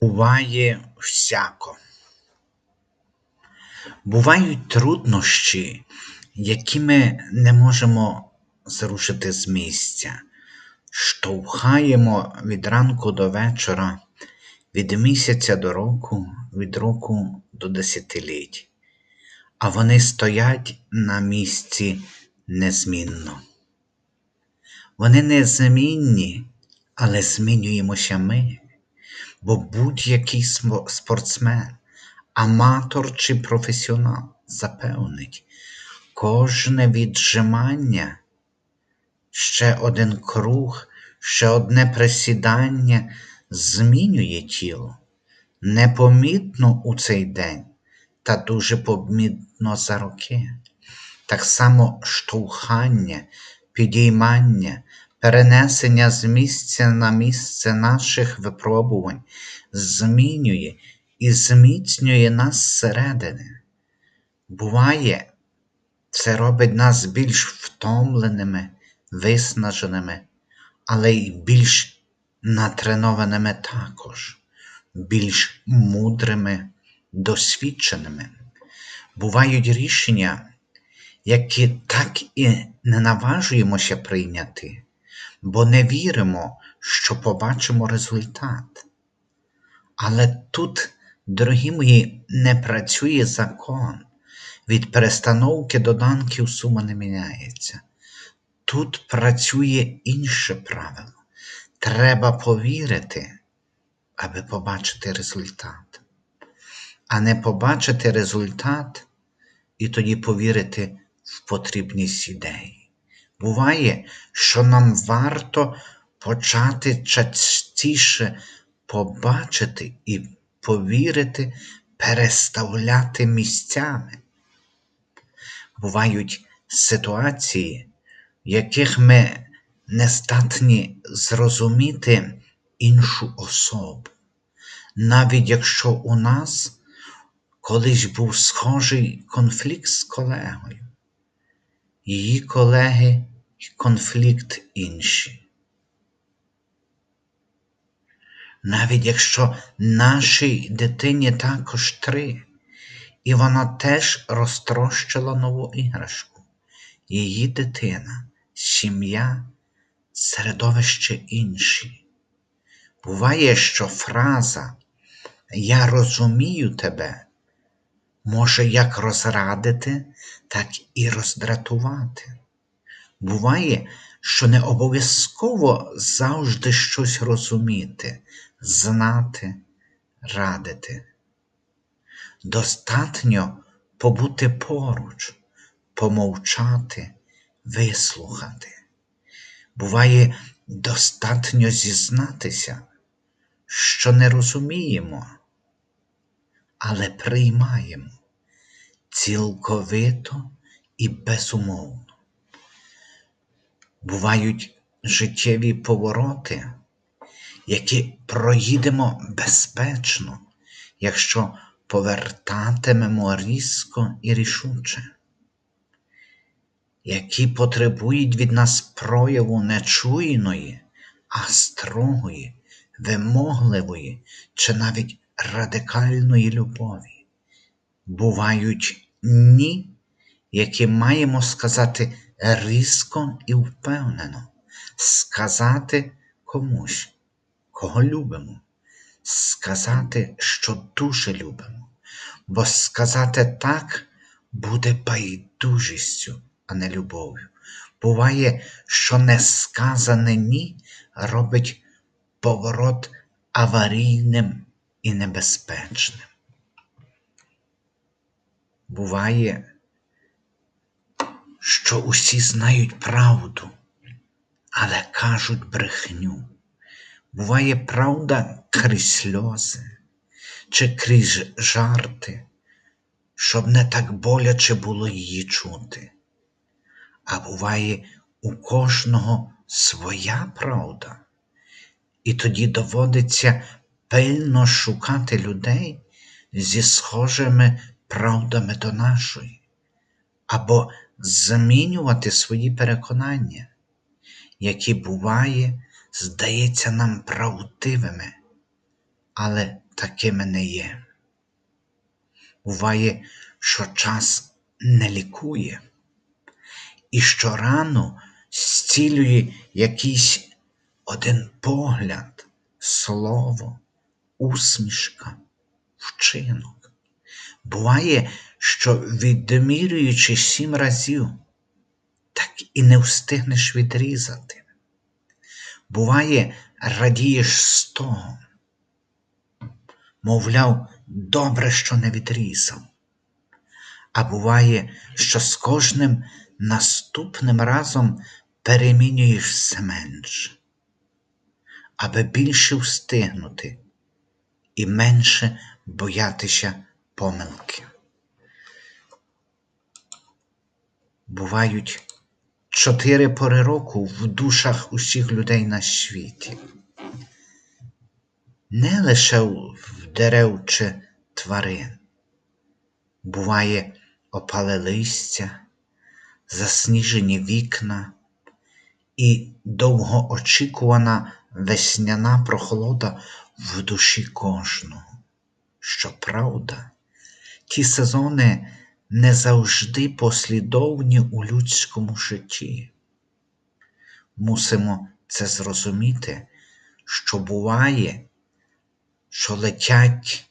Буває всяко. Бувають труднощі, які ми не можемо зрушити з місця, штовхаємо від ранку до вечора, від місяця до року, від року до десятиліть, а вони стоять на місці незмінно. Вони незмінні, але змінюємося ми. Бо будь-який спортсмен, аматор чи професіонал запевнить, кожне віджимання, ще один круг, ще одне присідання змінює тіло. Непомітно у цей день, та дуже помітно за роки. Так само штовхання, підіймання, перенесення з місця на місце наших випробувань змінює і зміцнює нас зсередини. Буває, це робить нас більш втомленими, виснаженими, але й більш натренованими також, більш мудрими, досвідченими. Бувають рішення, які так і не наважуємося прийняти, бо не віримо, що побачимо результат. Але тут, дорогі мої, не працює закон. Від перестановки доданків сума не міняється. Тут працює інше правило. Треба повірити, аби побачити результат. А не побачити результат і тоді повірити в потрібність ідеї. Буває, що нам варто почати частіше побачити і повірити, переставляти місцями. Бувають ситуації, в яких ми не здатні зрозуміти іншу особу, навіть якщо у нас колись був схожий конфлікт з колегою, її колеги конфлікт інші. Навіть якщо нашій дитині також три, і вона теж розтрощила нову іграшку, її дитина, сім'я, середовище інші. Буває, що фраза Я розумію тебе може як розрадити, так і роздратувати. Буває, що не обов'язково завжди щось розуміти, знати, радити. Достатньо побути поруч, помовчати, вислухати. Буває, достатньо зізнатися, що не розуміємо, але приймаємо цілковито і безумовно. Бувають життєві повороти, які проїдемо безпечно, якщо повертатимемо різко і рішуче, які потребують від нас прояву не чуйної, а строгої, вимогливої чи навіть радикальної любові. Бувають ні, які маємо сказати різко і впевнено, сказати комусь, кого любимо, сказати, що дуже любимо, бо сказати так буде байдужістю, а не любов'ю. Буває, що несказане ні робить поворот аварійним і небезпечним. Буває, що усі знають правду, але кажуть брехню. Буває правда крізь сльози чи крізь жарти, щоб не так боляче було її чути. А буває у кожного своя правда, і тоді доводиться пильно шукати людей зі схожими правдами до нашої, або змінювати свої переконання, які буває, здається нам правдивими, але такими не є. Буває, що час не лікує, і що рану зцілює якийсь один погляд, слово, усмішка, вчинок. Буває, що відмірюючи сім разів, так і не встигнеш відрізати. Буває, радієш з того. Мовляв, добре, що не відрізав. А буває, що з кожним наступним разом перемінюєш все менше, аби більше встигнути і менше боятися помилки. Бувають чотири пори року в душах усіх людей на світі. Не лише в дерев чи тварин. Буває опале листя, засніжені вікна і довгоочікувана весняна прохолода в душі кожного. Щоправда, ті сезони не завжди послідовні у людському житті. Мусимо це зрозуміти, що буває, що летять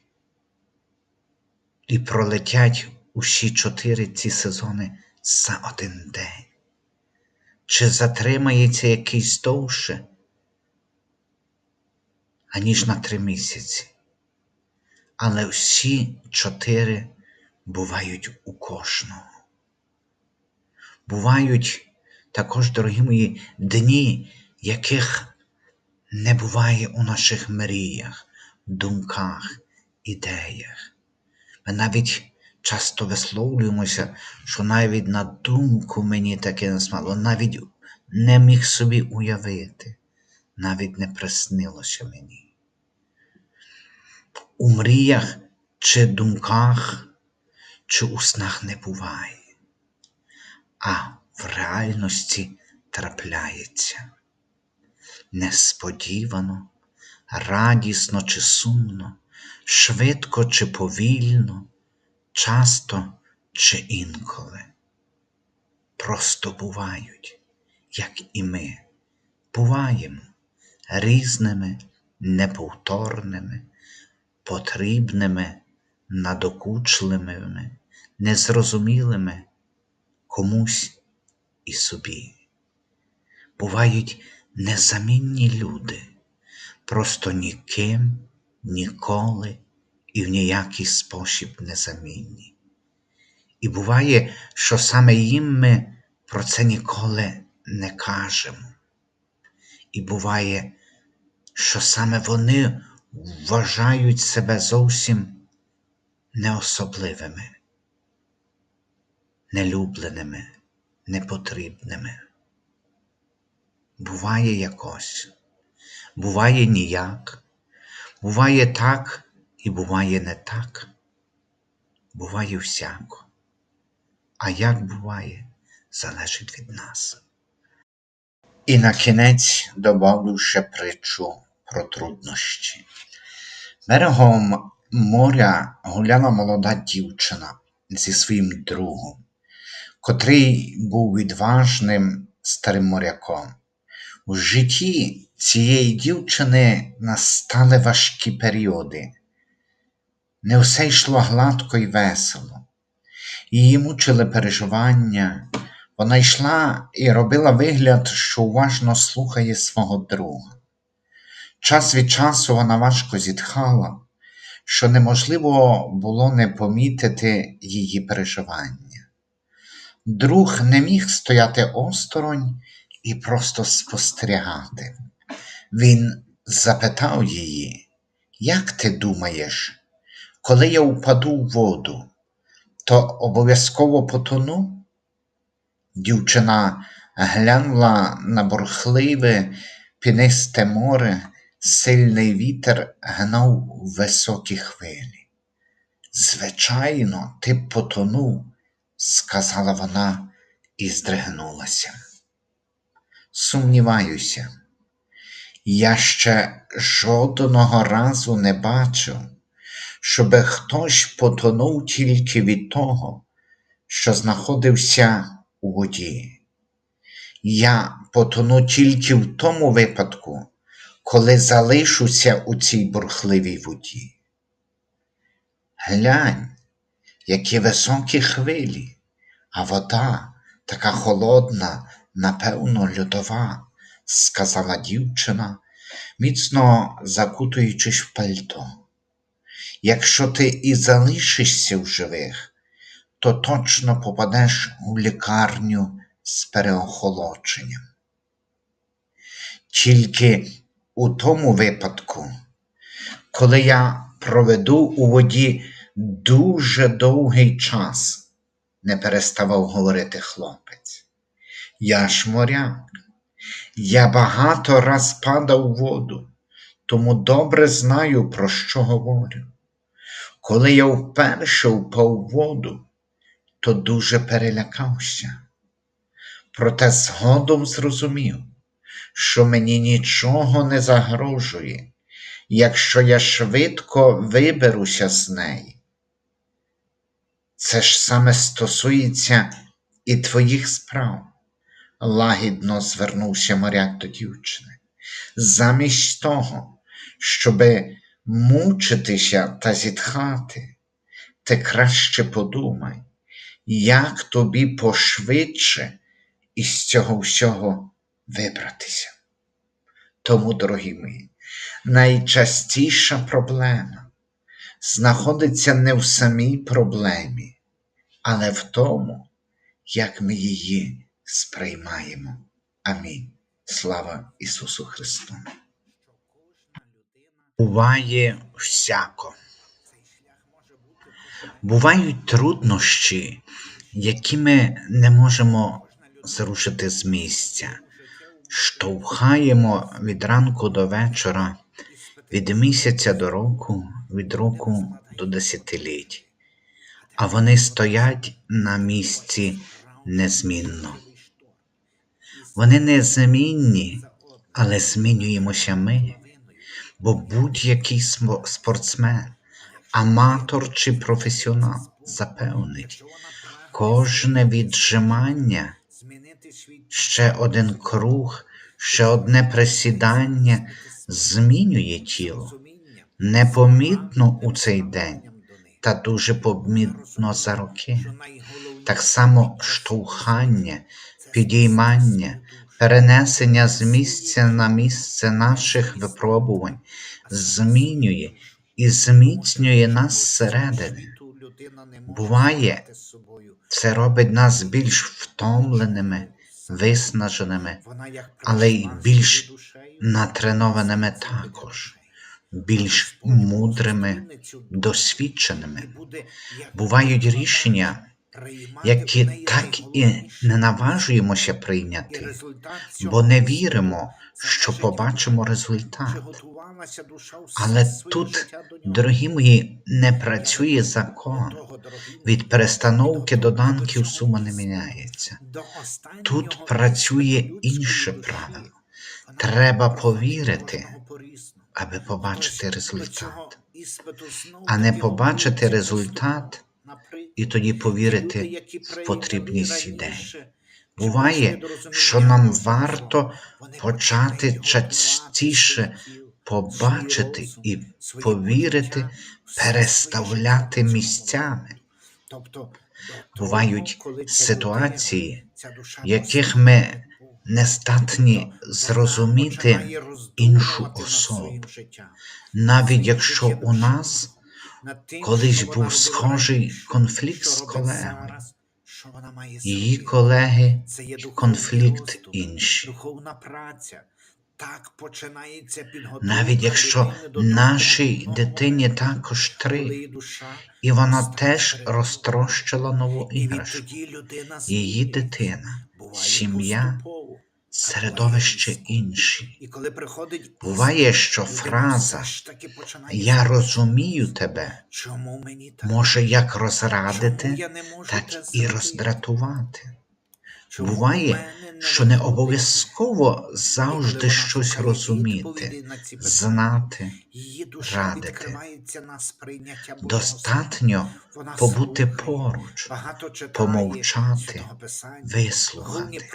і пролетять усі чотири ці сезони за один день. Чи затримається якийсь довше, аніж на три місяці. Але всі чотири бувають у кожного. Бувають також, дорогі мої, дні, яких не буває у наших мріях, думках, ідеях. Ми навіть часто висловлюємося, що навіть на думку мені таке не смало, навіть не міг собі уявити, навіть не приснилося мені. У мріях чи думках, чи у снах не буває, а в реальності трапляється. Несподівано, радісно чи сумно, швидко чи повільно, часто чи інколи. Просто бувають, як і ми, буваємо різними, неповторними, потрібними, надокучливими, незрозумілими комусь і собі. Бувають незамінні люди, просто ніким, ніколи і в ніякий спосіб незамінні. І буває, що саме їм ми про це ніколи не кажемо. І буває, що саме вони вважають себе зовсім неособливими, нелюбленими, непотрібними. Буває якось, буває ніяк, буває так і буває не так, буває всяко. А як буває, залежить від нас. І на кінець добавлю ще притчу про труднощі. Берегом моря гуляла молода дівчина зі своїм другом, котрий був відважним старим моряком. У житті цієї дівчини настали важкі періоди. Не все йшло гладко і весело. Її мучили переживання. Вона йшла і робила вигляд, що уважно слухає свого друга. Час від часу вона важко зітхала, що неможливо було не помітити її переживання. Друг не міг стояти осторонь і просто спостерігати. Він запитав її, як ти думаєш, коли я впаду в воду, то обов'язково потону? Дівчина глянула на бурхливе, пінисте море, сильний вітер гнав високі хвилі. Звичайно, ти потонув, сказала вона і здригнулася. Сумніваюся, я ще жодного разу не бачив, щоб хтось потонув тільки від того, що знаходився у воді. Я потону тільки в тому випадку, коли залишуся у цій бурхливій воді. Глянь, які високі хвилі, а вода така холодна, напевно, льодова, сказала дівчина, міцно закутуючись в пальто. Якщо ти і залишишся в живих, то точно попадеш у лікарню з переохолодженням. Тільки у тому випадку, коли я проведу у воді дуже довгий час, не переставав говорити хлопець. Я ж моряк. Я багато раз падав у воду, тому добре знаю, про що говорю. Коли я вперше впав у воду, то дуже перелякався. Проте згодом зрозумів, що мені нічого не загрожує, якщо я швидко виберуся з неї. Це ж саме стосується і твоїх справ, лагідно звернувся моряк до дівчини. Замість того, щоби мучитися та зітхати, ти краще подумай, як тобі пошвидше із цього всього вибратися. Тому, дорогі мої, найчастіша проблема знаходиться не в самій проблемі, але в тому, як ми її сприймаємо. Амінь. Слава Ісусу Христу. Буває всяко. Бувають труднощі, які ми не можемо зрушити з місця, штовхаємо від ранку до вечора, від місяця до року, від року до десятиліть, а вони стоять на місці незмінно. Вони незмінні, але змінюємося ми, бо будь-який спортсмен, аматор чи професіонал запевнить, кожне віджимання, ще один круг, ще одне присідання змінює тіло непомітно у цей день та дуже помітно за роки. Так само штовхання, підіймання, перенесення з місця на місце наших випробувань змінює і зміцнює нас зсередини. Буває, Це робить нас більш втомленими, виснаженими, але й більш натренованими також, більш мудрими, досвідченими. Бувають рішення, які так і не наважуємося прийняти, бо не віримо, що побачимо результат. Але тут, дорогі мої, не працює закон. Від перестановки до данків сума не міняється. Тут працює інше правило. Треба повірити, аби побачити результат, а не побачити результат і тоді повірити в потрібність ідей. Буває, що нам варто почати частіше побачити і повірити, переставляти місцями. Бувають ситуації, в яких ми не здатні зрозуміти іншу особу, навіть якщо у нас колись був схожий конфлікт з колегами. Її колеги конфлікт інший. Навіть якщо нашій дитині також три, і вона теж розтрощила нову іграшку. Її дитина, сім'я, середовище інші. Буває, що фраза Я розумію тебе може як розрадити, так і роздратувати. Буває, що не обов'язково завжди щось розуміти, знати. Радити. Достатньо побути поруч, помовчати, вислухати.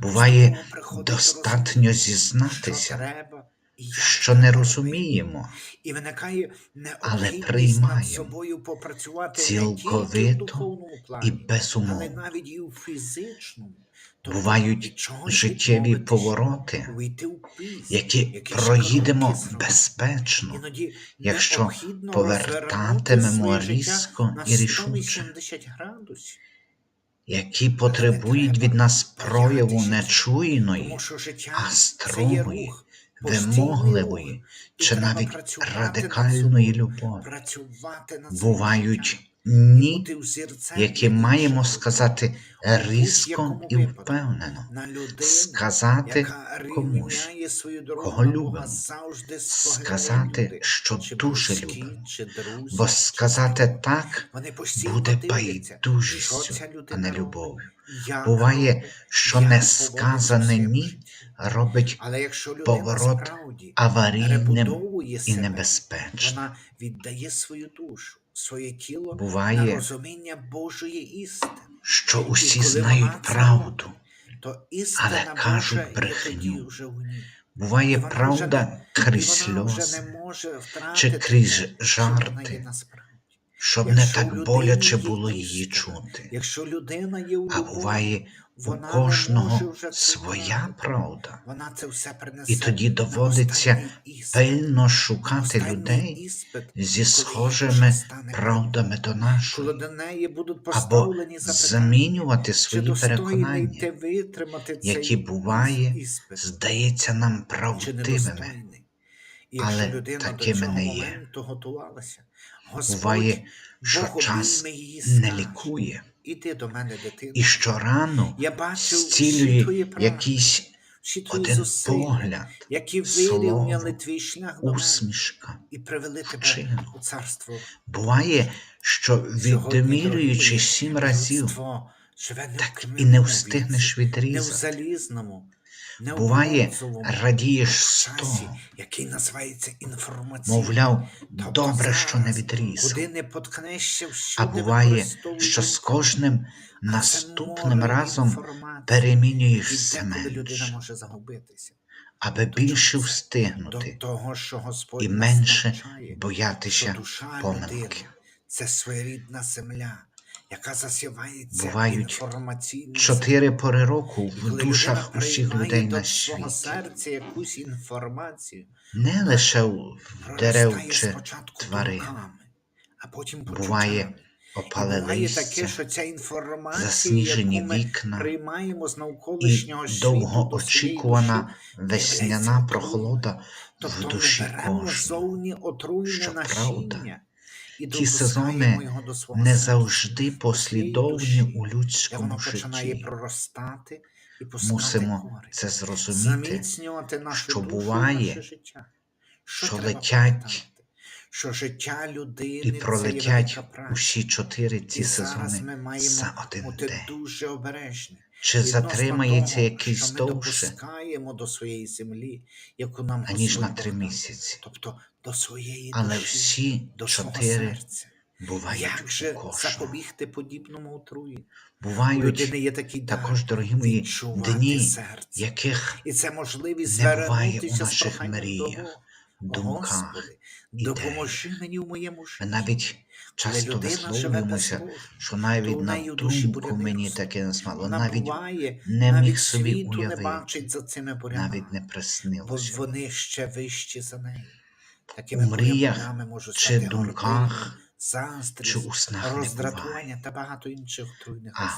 Буває, достатньо зізнатися, що не розуміємо. Але приймаємо цілковито і безумовно. Тобто Бувають життєві повороти, які проїдемо безпечно, якщо повертатимемо різко і рішуче. які потребують від нас прояву нечуйної, а строгої, вимогливої чи навіть радикальної любові. Бувають ні, які маємо сказати різко і впевнено, сказати комусь, кого любимо, сказати, що дуже любимо. Бо сказати так буде байдужістю, а не любов'ю. Буває, що не сказане ні. Робить Але якщо поворот справді аварійним і себе, небезпечним. вона віддає свою душу, своє тіло на Буває, розуміння Божої істини, що усі знають правду, то Але кажуть брехню. вже. Буває вона вже правда не- крізь вже сльози, чи крізь жарти, щоб не Якщо у так боляче було її чути. Якщо людина є А буває, вона не кожного своя правда, Вона це все принесе. І тоді доводиться пильно шукати людей зі схожими правдами до нашої, будуть або замінювати свої переконання, які буває, здається нам правдивими. Але такими не є. Буває, що час не лікує, Іди до мене, дитина. і що рано Я бачу зцілює якийсь один зусиль, погляд, які вирівняли твій шлях до усмішка. і привели тебе вчинок. у царство. Буває, що відмірюючи сім разів, так і не встигнеш встигнеш не в залізному, Буває, радієш того, який називається інформаційний. мовляв, Тобто добре, що не поткнешся, А буває, що з кожним наступним разом перемінюєш все менше, аби більше встигнути того, що Господь і менше боятися помилки. це своєрідна земля, яка засівається Бувають Чотири пори року в душах усіх людей на світі, серця якусь інформацію, не лише в дерев чи тварин. а потім Буває. Опале листя, засніжені вікна приймаємо з навколишнього своєї довгоочікувана весняна прохолода Тобто в душі ми беремо кожного. зовні ті сезони Не завжди послідовні у людському житті. Мусимо це зрозуміти, що буває, що летять? Що і пролетять усі чотири ці сезони за один день. Чи затримається якийсь довше, до своєї землі, яку нам аніж на три місяці? Тобто до своєї Але всі до чотири серця. бувають Як же запобігти подібному? У Бувають є дар також, дорогі мої, дні, серце. яких І це можливість не буває у наших мріях. Думках, Господи, допоможи мені в моєму Ми житті. навіть часто висловлюємося, що навіть на думку мені таке не смало, навіть не міг собі уявити, навіть не бо вони ще вищі за неї. У мріях чи думках, чи у снах не роздратування буває, та багато інших отруйних а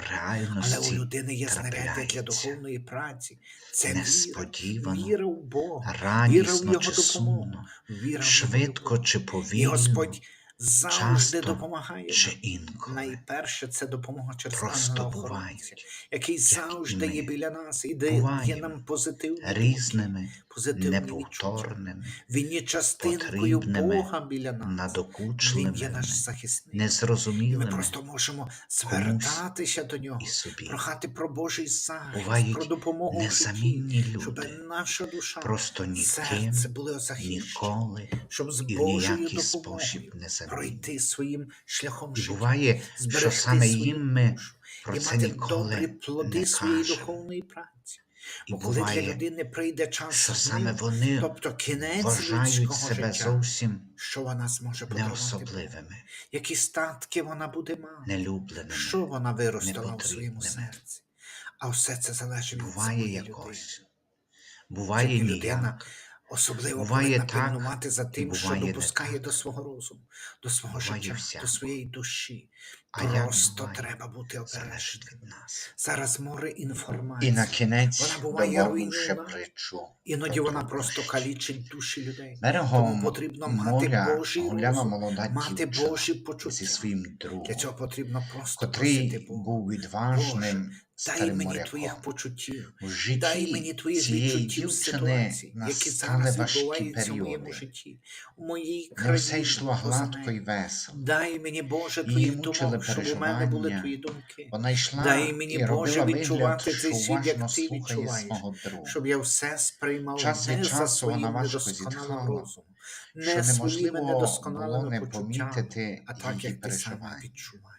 в Але у людини є знаряддя для духовної праці. Це несподівано, віра в Бога, віра в Його допомогу, віра швидко чи І Господь завжди Часто допомагає. чи інколи Найперше це допомога через просто ангела охоронця, бувають який завжди ми є біля нас і дає буваємо нам позитивні різними, позитивні відчуття. неповторними, Він є частинкою потрібними, Бога біля нас. Він є надокучливими, наш захисник. І ми незрозумілими просто можемо звертатися до нього, і собі. прохати про Божий захист, Бувають про допомогу в житті, Незамінні щоб люди, наша душа, просто ніким, серце були захищені, ніколи щоб з і в Божою ніякий допомогою спосіб не. Пройти своїм шляхом І життя. буває, що саме їм ми про і це мати ніколи добрі плоди не своєї духовної праці. І Бо коли для буває, людини прийде час що саме вони тобто кінець вважають себе життя, зовсім що вона зможе не особливими, Які статки вона буде мати? нелюбленими. Що вона виростила непотрібними. своєму серці? А все це залежить від Буває людини. якось, буває людина ніяк, Особливо Буває повинна так, пильнувати за тим, що допускає так. до свого розуму, до свого Буває життя, всяко. до своєї душі. А Просто буває, треба бути обережним. від нас. Зараз море інформації. І на кінець Вона буває руйнівна. притчу. Іноді вона ту просто калічить душі людей. Берегом Тому потрібно мати Божий розум, молода мати Божі зі своїм другом, Для цього потрібно просто просити Бога. був відважним Дай мені моряком. твоїх почуттів. У житті Дай мені твоїх відчуттів ситуації, які зараз відбуваються в моєму житті, у моїй країні. Не все йшло гладко і весело. Дай мені, Боже, твоїх мучили думок, щоб у мене були твої думки. Вона йшла Дай мені, і Боже, вигляд, відчувати цей світ, як ти відчуваєш. Щоб я все сприймав Час не за своїм недосконалим розумом, не своїми недосконалими почуттями, а так, як ти саме відчуваєш.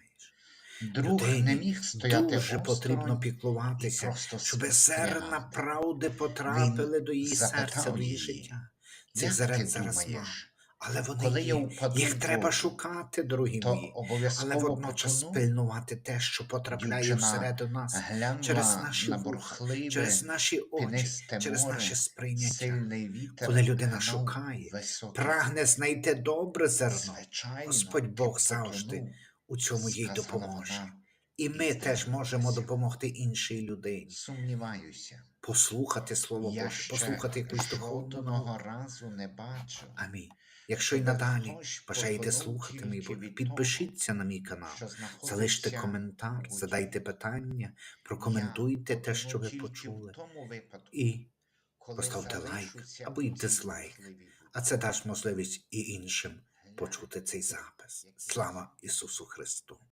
Друг Людині не міг стояти Дуже потрібно піклуватися, щоб зерна правди потрапили до її серця, до її життя. Цих зерен зараз думаєш, але вони коли є. впаду Їх в треба шукати, дорогі то мої, але водночас потону? пильнувати те, що потрапляє всередину нас, через наші на бурхливе, через наші очі, через море, наше сприйняття. вітер Коли людина шукає, високий Прагне знайти добре зерно, Звичайно, Господь Бог завжди у цьому їй допоможе. вона. І ми і теж можемо допомогти іншій людині. Сумніваюся. Послухати Слово Я Боже, послухати якусь науку. разу не бачив, Амінь. Якщо й надалі бажаєте слухати мій підпишіться на мій канал, залиште коментар, задайте питання, прокоментуйте те, що ви почули, і поставте лайк або й дизлайк. а це дасть можливість і іншим почути цей запис. Слава Ісусу Христу!